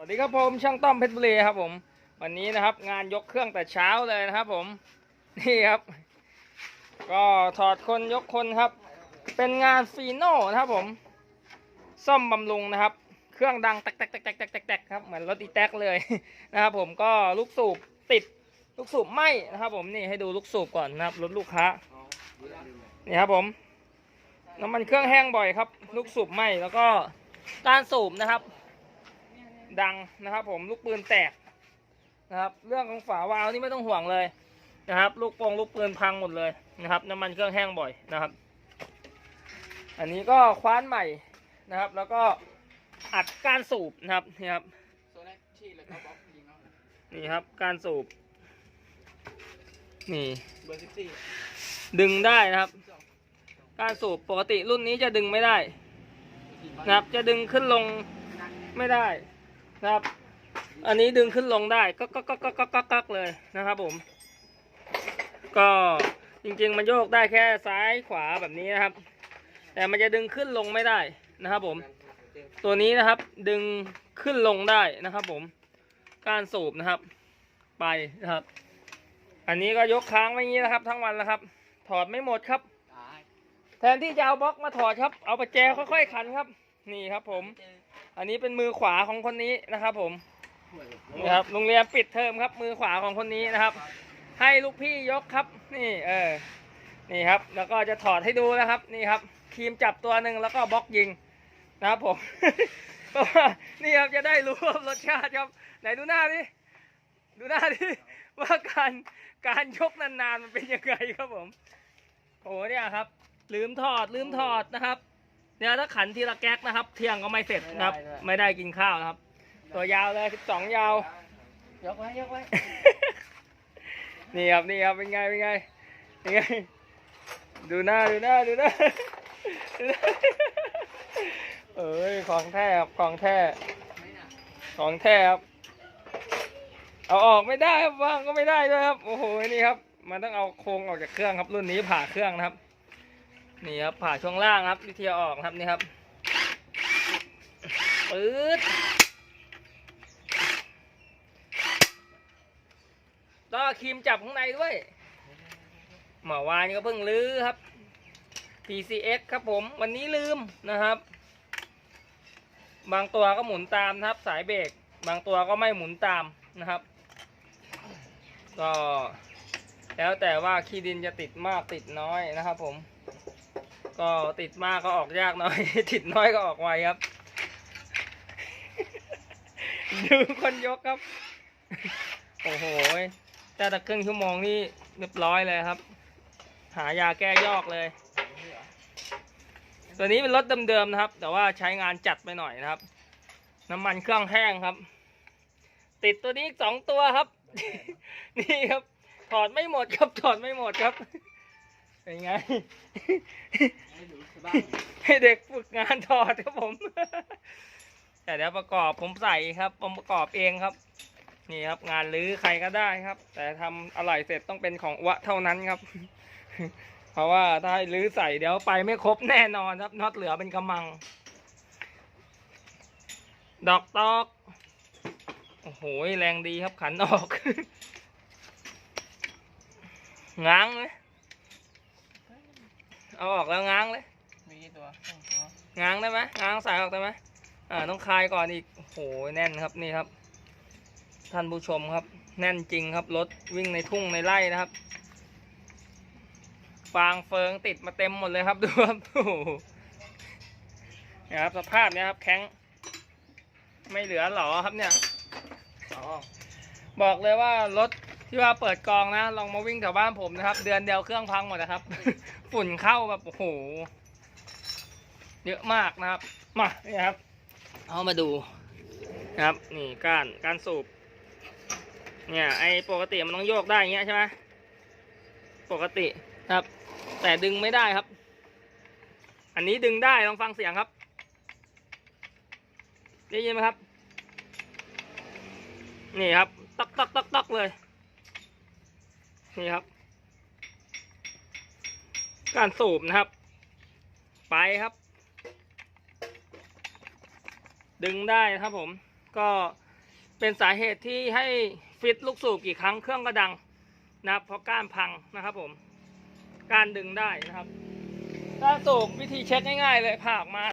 สวัสดีครับผมช่างต้อมเพชรบุรีครับผมวันนี้นะครับงานยกเครื่องแต่เช้าเลยนะครับผมนี่ครับ ก็ถอดคนยกคนครับ เป็นงานฟีโน่นะครับผมซ่อมบำรุงนะครับ เครื่องดังแตกแตกแตกแตกแตกแตกครับเหมือนรถอีแท็กเลยนะครับผมก็ลูกสูบติดลูกสูบไหมนะครับ ผมนี่ให้ดูลูกสูบก่อนนะครับรถลูกค้านี่ครับผมน้ำมันเครื่องแห้งบ่อยครับ ลูกสูบไหมแล้วก็การสูบนะครับ ดังนะครับ ผมลูกปืนแตกนะครับ เรื่องของฝาวาล์วนี่ไม่ต้องห่วงเลยนะครับ ลูกโป่งลูกปืนพังหมดเลยนะครับ น้ำมันเครื่องแห้งบ่อยนะครับ อันนี้ก็คว้านใหม่นะครับ แล้วก็อัดการสูบนะครับนี่ครับนี่ครับการสูบนี่ดึงได้นะครับ การสูบปกติรุ่นนี้จะดึงไม่ได้นะครับ จะดึงขึ้นลงไม่ได้ นะครับ อันนี้ดึงขึ้นลงได้ก็ก็ก็ก็ก็ก็ก็เลยนะครับผม ก็จริงๆมันโยกได้แค่ซ้ายขวาแบบนี้นะครับ แต่มันจะดึงขึ้นลงไม่ได้นะครับผม ตัวนี้นะครับดึงขึ้นลงได้นะครับผม การสูบนะครับ ไปนะครับ อันนี้ก็ยกค้างไว้อย่างนี้นะครับ ทั้งวันแล้วครับ ถอดไม่หมดครับตายแทนที่จะเอาบล็อกมาถอดครับ เอาประแจค่อยๆขันครับ นี่ครับผม อันนี้เป็นมือขวาของคนนี้นะครับ ผมนี่ครับโรงเรียนปิดเทอมครับ มือขวาของคนนี้นะครับ ให้ลูกพี่ยกครับ นี่เออนี่ครับ แล้วก็จะถอดให้ดูนะครับ นี่ครับครีมจับตัวหนึ่งแล้วก็บล็อกยิงนะครับผมเพราะว่านี่ครับจะได้รู้ว่ารสชาติครับ ไหนดูหน้าดิดูหน้าดิว่าการการยกนานๆมันเป็นยังไงครับผมโอ้เนี่ยครับ ลืมถอดลืมถอดนะครับ เนี่ยถ้าขันทีละแก๊กนะครับ เที่ยงก็ไม่เสร็จนะครับ ไม่ได้กินข้าวนะครับ ตัวยาวเลยสองยาว ยกไว้ยกไว้ นี่ครับนี่ครับเป็นไงเป็นไงเป็นไงดูหน้าดูหน้าดูหน้าดูหน้าเอ้ยของแท้ครับของแท้ของแท้ครับเอาออกไม่ได้ครับวางก็ไม่ได้ด้วยครับ โอ้โหนี่ครับ มันต้องเอาโครงออกจากเครื่องครับรุ่นนี้ผ่าเครื่องนะครับ นี่ครับผ่าช่วงล่างครับวิธีออกครับนี่ครับปื๊ดก็ครีมจับข้างในด้วยเมื่อวานก็เพิ่งลื้อครับ PCX ครับผม วันนี้ลืมนะครับ บางตัวก็หมุนตามนะครับ สายเบรกบางตัวก็ไม่หมุนตามนะครับ ก็แล้วแต่ว่าขี้ดินจะติดมากติดน้อยนะครับผม ก็ติดมากก็ออกยากหน่อย ติดน้อยก็ออกไวครับ ดูคนยกครับ โอ้โหแต่ตะครึ่งชั่วโมงนี่เรียบร้อยเลยครับ หายาแก้ยอกเลย ตัวนี้เป็นรถเดิมๆนะครับ แต่ว่าใช้งานจัดไปหน่อยนะครับ น้ำมันเครื่องแห้งครับ ติดตัวนี้สองตัวครับ นี่ครับ ถอดไม่หมดครับ ถอดไม่หมดครับ เป็นไง ให้เด็กฝึกงานถอดครับผม แต่เดี๋ยวประกอบผมใส่ครับ ผมประกอบเองครับ นี่ครับ งานรื้อใครก็ได้ครับ แต่ทำอะไหล่เสร็จต้องเป็นของวะเท่านั้นครับ เพราะว่าถ้าหรื้อใส่เดี๋ยวไปไม่ครบแน่นอนครับน็อตเหลือเป็นกำมัง ดอกตอกโอ้โหแรงดีครับขันออกง้างเลย เอาออกแล้วง้างเลย มีกี่ตัวสองตัวง้างได้ไหมง้างสายออกได้ไหมอ่าต้องคลายก่อนอีกโอ้โหแน่นครับนี่ครับ ท่านผู้ชมครับ แน่นจริงครับรถวิ่งในทุ่งในไร่นะครับฟางเฟิงติดมาเต็มหมดเลยครับดูครับโอ้โหเนี่ยครับสภาพเนี้ยครับแข็ง ไม่เหลือหรอครับเนี่ยอ๋อบอกเลยว่ารถที่ว่าเปิดกองนะ ลองมาวิ่งแถวบ้านผมนะครับ เดือนเดียวเครื่องพังหมดนะครับ ฝุ่นเข้าแบบโอ้โห เยอะมากนะครับ มาเนี่ยครับ เอามาดูนะครับ นี่ก้านก้านสูบ เนี่ยไอปกติมันต้องโยกได้เงี้ยใช่ไหมปกติครับ แต่ดึงไม่ได้ครับ อันนี้ดึงได้ลองฟังเสียงครับ ได้ยินไหมครับ นี่ครับตักตักตักตักเลย นี่ครับ การสูบนะครับ ไปครับ ดึงได้นะครับผม ก็เป็นสาเหตุที่ให้ฟิตลูกสูบกี่ครั้งเครื่องก็ดังนะครับเพราะก้านพังนะครับผม การดึงได้นะครับก้ารสูบวิธีเช็คง่ายๆเลยผ่าออกมา